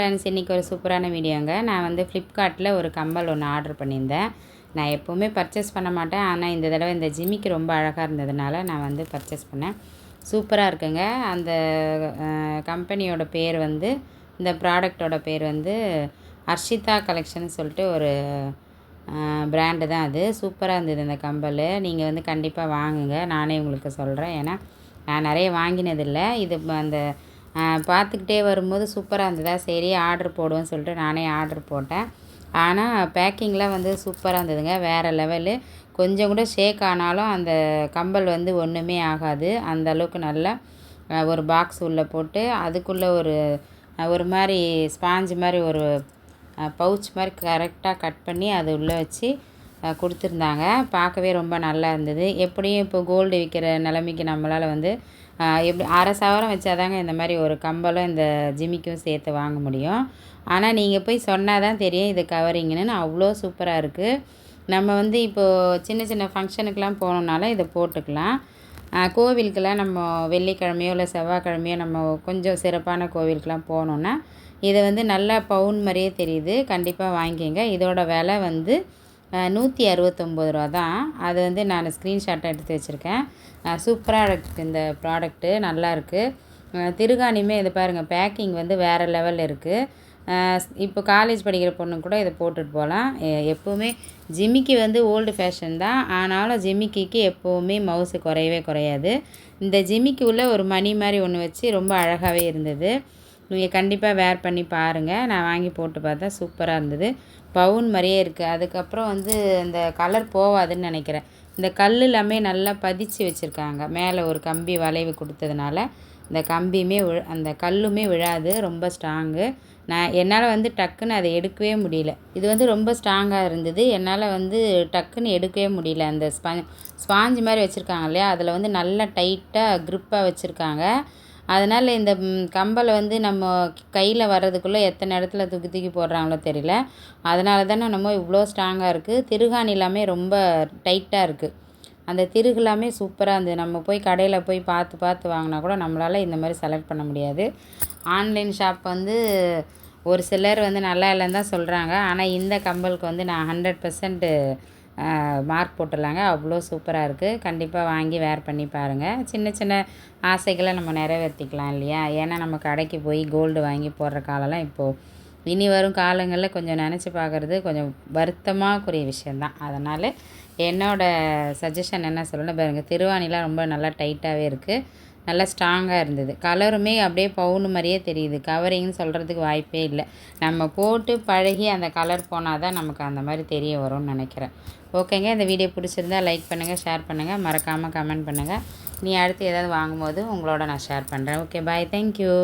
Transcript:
Friends இன்றைக்கி ஒரு சூப்பரான வீடியோங்க. நான் வந்து ஃப்ளிப்கார்ட்டில் ஒரு கம்பல் ஒன்று ஆர்டர் பண்ணியிருந்தேன். நான் எப்போவுமே பர்ச்சேஸ் பண்ண மாட்டேன். ஆனால் இந்த தடவை இந்த ஜிமிக்கு ரொம்ப அழகாக இருந்ததுனால நான் வந்து பர்ச்சேஸ் பண்ணேன். சூப்பராக இருக்குங்க. அந்த கம்பெனியோட பேர் வந்து இந்த ப்ராடக்டோட பேர் வந்து அர்ஷிதா கலெக்ஷன் சொல்லிட்டு ஒரு பிராண்டு தான் அது. சூப்பராக இருந்தது இந்த கம்பல். நீங்கள் வந்து கண்டிப்பாக வாங்குங்க. நானே உங்களுக்கு சொல்கிறேன் ஏன்னா நான் நிறைய வாங்கினதில்லை. இது அந்த பார்த்துக்கிட்டே வரும்போது சூப்பராக இருந்ததா? சரி ஆர்டர் போடுவேன்னு சொல்லிட்டு நானே ஆர்டர் போட்டேன். ஆனால் பேக்கிங்லாம் வந்து சூப்பராக இருந்ததுங்க வேறு லெவலு கொஞ்சம் கூட ஷேக் ஆனாலும் அந்த கம்பல் வந்து ஒன்றுமே ஆகாது. அந்த அளவுக்கு நல்லா ஒரு பாக்ஸ் உள்ளே போட்டு அதுக்குள்ளே ஒரு ஒரு மாதிரி ஸ்பாஞ்சு மாதிரி ஒரு பவுச் மாதிரி கரெக்டாக கட் பண்ணி அது உள்ளே வச்சு கொடுத்துருந்தாங்க. பார்க்கவே ரொம்ப நல்லா இருந்தது. எப்படியும் இப்போ கோல்டு விற்கிற நிலைமைக்கு நம்மளால் வந்து எப்படி அரை சவரம் வச்சாதாங்க இந்த மாதிரி ஒரு கம்பலும் இந்த ஜிமிக்கும் சேர்த்து வாங்க முடியும். ஆனால் நீங்கள் போய் சொன்னால் தான் தெரியும் இது கவரிங்கன்னு அவ்வளோ சூப்பராக இருக்குது நம்ம வந்து இப்போது சின்ன சின்ன ஃபங்க்ஷனுக்கெலாம் போகணுன்னாலும் இதை போட்டுக்கலாம். கோவிலுக்கெல்லாம் நம்ம வெள்ளிக்கிழமையோ இல்லை செவ்வாய்க்கிழமையோ நம்ம கொஞ்சம் சிறப்பான கோவிலுக்கெலாம் போனோன்னா இதை வந்து நல்லா பவுன் மாதிரியே தெரியுது. கண்டிப்பாக வாங்கிங்க இதோட விலை வந்து நூற்றி அறுபத்தொம்போது ரூபா தான். அது வந்து நான் ஸ்க்ரீன்ஷாட்டை எடுத்து வச்சுருக்கேன். சூப்பராக இருக்குது இந்த ப்ராடக்ட்டு நல்லாயிருக்கு திருகாணியுமே இது பாருங்கள் பேக்கிங் வந்து வேறு லெவலில் இருக்குது இப்போ காலேஜ் படிக்கிற பொண்ணு கூட இதை போட்டுட்டு போகலாம். எப்போவுமே ஜிமிக்கி வந்து ஓல்டு ஃபேஷன் தான். ஆனாலும் ஜிமிக்கிக்கு எப்போவுமே மவுசு குறையவே குறையாது. இந்த ஜிமிக்கி உள்ள ஒரு மணி மாதிரி ஒன்று வச்சு ரொம்ப அழகாகவே இருந்தது. நீங்கள் கண்டிப்பாக வேர் பண்ணி பாருங்கள் நான் வாங்கி போட்டு பார்த்தா சூப்பராக இருந்தது. பவுன் மாதிரியே இருக்குது அதுக்கப்புறம் வந்து இந்த கலர் போகாதுன்னு நினைக்கிறேன். இந்த கல் எல்லாமே நல்லா பதிச்சு வச்சுருக்காங்க. மேலே ஒரு கம்பி வளைவு கொடுத்ததுனால இந்த கம்பியுமே விழு அந்த கல்லுமே விழாது. ரொம்ப ஸ்ட்ராங்கு நான் என்னால் வந்து டக்குன்னு அதை எடுக்கவே முடியல. இது வந்து ரொம்ப ஸ்ட்ராங்காக இருந்தது. என்னால் வந்து டக்குன்னு எடுக்கவே முடியல. அந்த ஸ்பா ஸ்பாஞ்சு மாதிரி வச்சுருக்காங்க இல்லையா? அதில் வந்து நல்லா டைட்டாக க்ரிப்பாக வச்சுருக்காங்க. அதனால் இந்த கம்பலை வந்து நம்ம கையில் வர்றதுக்குள்ளே எத்தனை இடத்துல தூக்கி தூக்கி போடுறாங்களோ தெரியல. அதனால தானே நம்ம இவ்வளோ ஸ்ட்ராங்காக இருக்குது திருகாணி எல்லாமே ரொம்ப டைட்டாக இருக்குது அந்த திருகு எல்லாமே சூப்பராக இருந்தது. நம்ம போய் கடையில் போய் பார்த்து பார்த்து வாங்கினா கூட நம்மளால் இந்த மாதிரி செலக்ட் பண்ண முடியாது. ஆன்லைன் ஷாப் வந்து ஒரு சிலர் வந்து நல்லா இல்லைன்னு தான் சொல்கிறாங்க ஆனால் இந்த கம்பலுக்கு வந்து நான் ஹண்ட்ரட் பர்சன்ட்டு மார்க் போட்டுடலாங்க. அவ்வளோ சூப்பராக இருக்குது கண்டிப்பாக வாங்கி வேர் பண்ணி பாருங்கள் சின்ன சின்ன ஆசைகளை நம்ம நிறைவேற்றிக்கலாம் இல்லையா? ஏன்னா நம்ம கடைக்கு போய் கோல்டு வாங்கி போடுற காலம்லாம் இப்போது இனி வரும் காலங்களில் கொஞ்சம் நினச்சி பார்க்குறது கொஞ்சம் வருத்தமாகக்கூடிய விஷயந்தான் அதனால் என்னோடய சஜஷன் என்ன சொல்லணும் பாருங்கள் திருவாணிலாம் ரொம்ப நல்லா டைட்டாகவே இருக்குது நல்லா ஸ்ட்ராங்காக இருந்தது. கலருமே அப்படியே பவுனு மாதிரியே தெரியுது. கவரிங்னு சொல்கிறதுக்கு வாய்ப்பே இல்லை. நம்ம போட்டு பழகி அந்த கலர் போனால் தான் நமக்கு அந்த மாதிரி தெரிய வரும்னு நினைக்கிறேன். ஓகேங்க இந்த வீடியோ பிடிச்சிருந்தா லைக் பண்ணுங்கள் ஷேர் பண்ணுங்கள் மறக்காமல் கமெண்ட் பண்ணுங்கள் நீ அடுத்து ஏதாவது வாங்கும்போது உங்களோட நான் ஷேர் பண்ணுறேன் ஓகே பாய் தேங்க்யூ